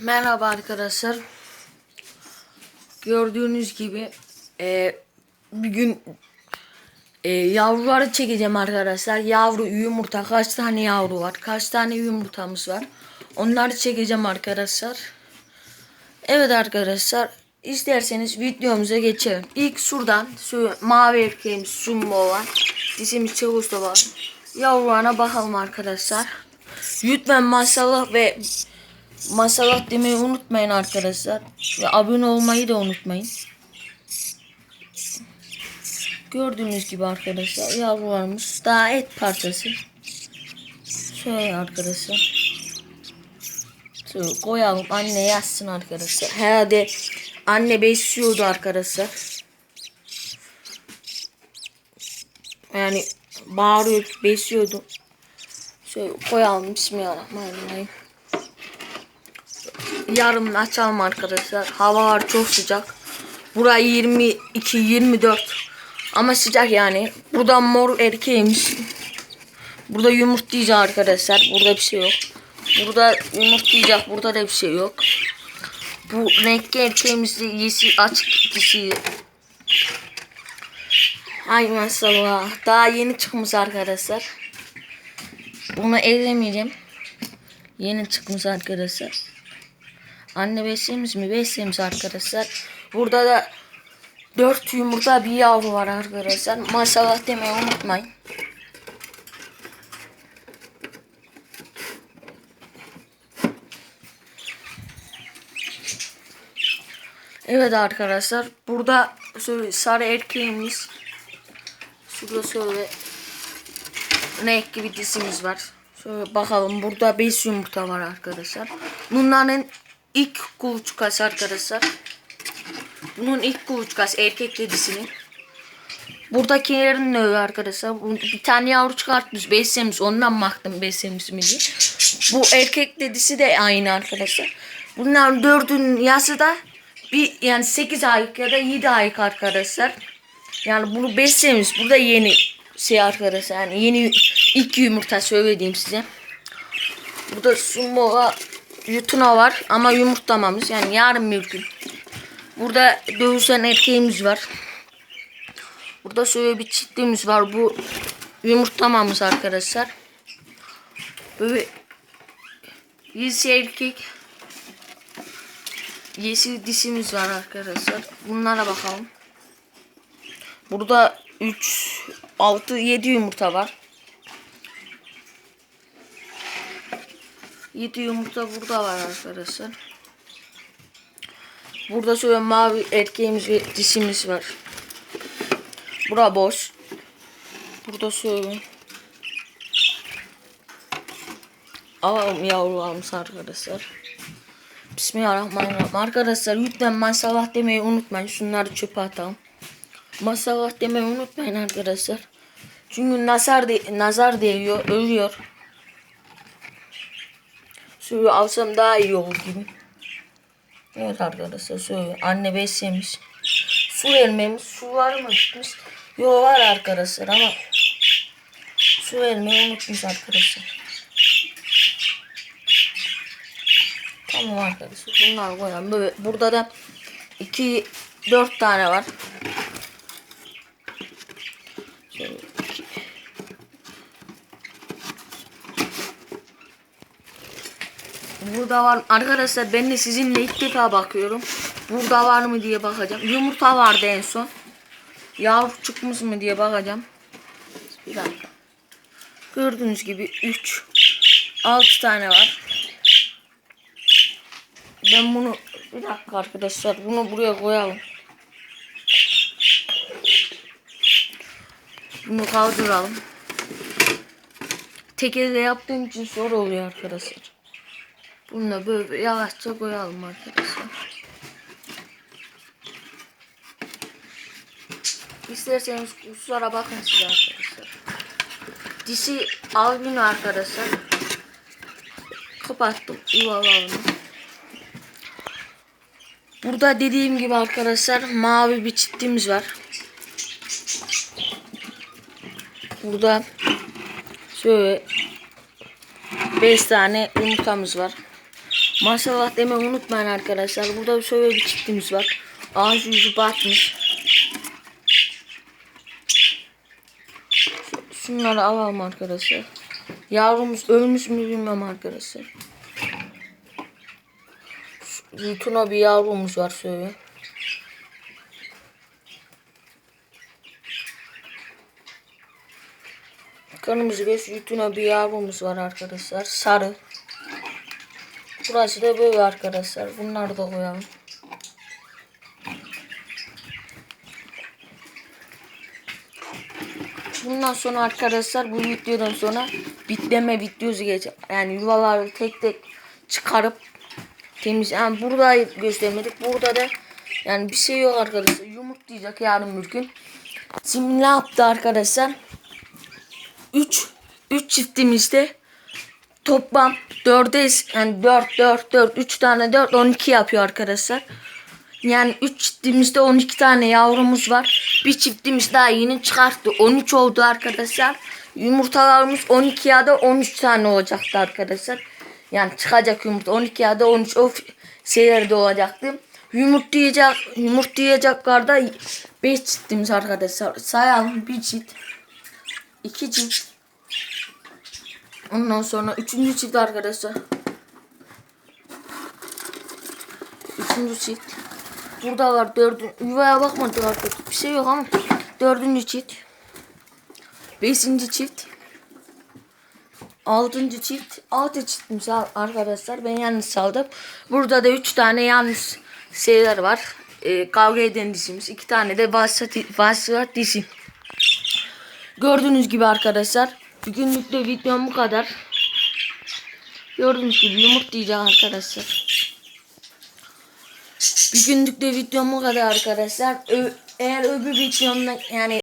Merhaba arkadaşlar. Gördüğünüz gibi e, bir gün e, yavruları çekeceğim arkadaşlar. Yavru yumurta kaç tane yavru var? Kaç tane yumurtamız var? Onları çekeceğim arkadaşlar. Evet arkadaşlar isterseniz videomuza geçelim. İlk şuradan şu mavi erkeğimiz Sumbo var. Dizimiz Çavuş'ta var. Yavrularına bakalım arkadaşlar. Lütfen maşallah ve maşallah demeyi unutmayın arkadaşlar. Ve abone olmayı da unutmayın. Gördüğünüz gibi arkadaşlar yavrularımız daha et parçası. Şöyle arkadaşlar. Şöyle koyalım anne yazsın arkadaşlar. Herhalde anne besliyordu arkadaşlar. Yani bağırıyor besliyordu. Şöyle koyalım bismillahirrahmanirrahim. Yarın açalım arkadaşlar. Havalar çok sıcak. Burası 22 24. Ama sıcak yani. Burada mor erkeğimiz. Burada yumurtlayacak arkadaşlar. Burada bir şey yok. Burada yumurtlayacak. Burada da bir şey yok. Bu renkli erkeğimizde yeşil açık dişi. Ay maşallah. Daha yeni çıkmış arkadaşlar. Bunu ellemeyeceğim. Yeni çıkmış arkadaşlar. Anne beslemiş mi? Beslemiş arkadaşlar. Burada da 4 yumurta bir yavru var arkadaşlar. Maşallah demeyi unutmayın. Evet arkadaşlar. Burada şöyle sarı erkeğimiz. Şurada şöyle renk gibi dizimiz var. Şöyle bakalım. Burada 5 yumurta var arkadaşlar. Bunların ilk kuluçkası arkadaşlar. Bunun ilk kuluçkası erkek dedisinin. Buradakilerin nöbü arkadaşlar. Bir tane yavru çıkartmış. Beslemiş. Ondan baktım beslemiş mi diye. Bu erkek dedisi de aynı arkadaşlar. Bunların dördünün yaşı da bir yani 8 aylık ya da 7 aylık arkadaşlar. Yani bunu beslemiş. Burada yeni şey arkadaşlar. Yani yeni ilk yumurta söylediğim size. Burada sumoa yutuna var ama yumurtlamamış. Yani yarın bir gün. Burada dövüşen erkeğimiz var. Burada şöyle bir çiftliğimiz var. Bu yumurtlamamış arkadaşlar. Böyle yeşil erkek yeşil dişimiz var arkadaşlar. Bunlara bakalım. Burada 3 6 7 yumurta var. 7 yumurta burada var arkadaşlar. Burada şöyle mavi erkeğimiz ve dişimiz var. Bura boş. Burada şöyle. Alalım yavrularımız arkadaşlar. Bismillahirrahmanirrahim. Arkadaşlar lütfen maşallah demeyi unutmayın. Şunları çöpe atalım. Maşallah demeyi unutmayın arkadaşlar. Çünkü nazar, de nazar değiyor, ölüyor. Suyu alsam daha iyi olur gibi. Evet arkadaşlar şöyle anne beslemiş. Su vermemiş. Su var mı gitmiş? Yok var arkadaşlar ama su vermeyi unutmuş arkadaşlar. Tamam arkadaşlar bunlar koyalım. Burada da 2 4 tane var. Burada var arkadaşlar ben de sizinle ilk defa bakıyorum. Burada var mı diye bakacağım. Yumurta vardı en son. Yavru çıkmış mı diye bakacağım. Bir dakika. Gördüğünüz gibi 3 6 tane var. Ben bunu bir dakika arkadaşlar bunu buraya koyalım. Bunu kaldıralım. Tek elle yaptığım için zor oluyor arkadaşlar. Bunu da böyle yavaşça koyalım arkadaşlar. İsterseniz kurslara bakın size arkadaşlar. Dişi albino arkadaşlar. Kapattım yuvalarını. Burada dediğim gibi arkadaşlar mavi bir çiftliğimiz var. Burada şöyle 5 tane yumurtamız var. Maşallah demeyi unutmayın arkadaşlar. Burada şöyle bir çiftimiz var. Ağzı yüzü batmış. Şu- Şunları alalım arkadaşlar. Yavrumuz ölmüş mü bilmem arkadaşlar. Yutuna bir yavrumuz var şöyle. Kanımızı göz yutuna bir yavrumuz var arkadaşlar. Sarı. Burası da böyle arkadaşlar. Bunları da koyalım. Bundan sonra arkadaşlar bu videodan sonra bitleme videosu gelecek. Yani yuvaları tek tek çıkarıp temiz. Yani burada göstermedik. Burada da yani bir şey yok arkadaşlar. Yumurtlayacak yarın bir gün. Şimdi ne yaptı arkadaşlar? 3 3 çiftimizde toplam 4'e yani 4 4 4 3 tane 4 12 yapıyor arkadaşlar. Yani 3 çiftimizde 12 tane yavrumuz var. Bir çiftimiz daha yeni çıkarttı. 13 oldu arkadaşlar. Yumurtalarımız 12 ya da 13 tane olacaktı arkadaşlar. Yani çıkacak yumurta 12 ya da 13 o şeylerde olacaktı. Yumurtlayacak, yumurtlayacaklar da 5 çiftimiz arkadaşlar. Sayalım bir çift. 2 çift. Ondan sonra üçüncü çift arkadaşlar. Üçüncü çift. Burada var dördüncü. Yuvaya bakmadık arkadaşlar. Bir şey yok ama. Dördüncü çift. Beşinci çift. Altıncı çift. Altı çiftimiz ar- arkadaşlar. Ben yalnız saldım. Burada da üç tane yalnız şeyler var. Ee, kavga eden dişimiz. iki tane de vasıat, vasıat dişi. Gördüğünüz gibi arkadaşlar. Bugünlük de videom bu kadar. Gördüğünüz gibi yumurtlayacak arkadaşlar. Bir günlük de videom bu kadar arkadaşlar. Ö- eğer öbür videomda yani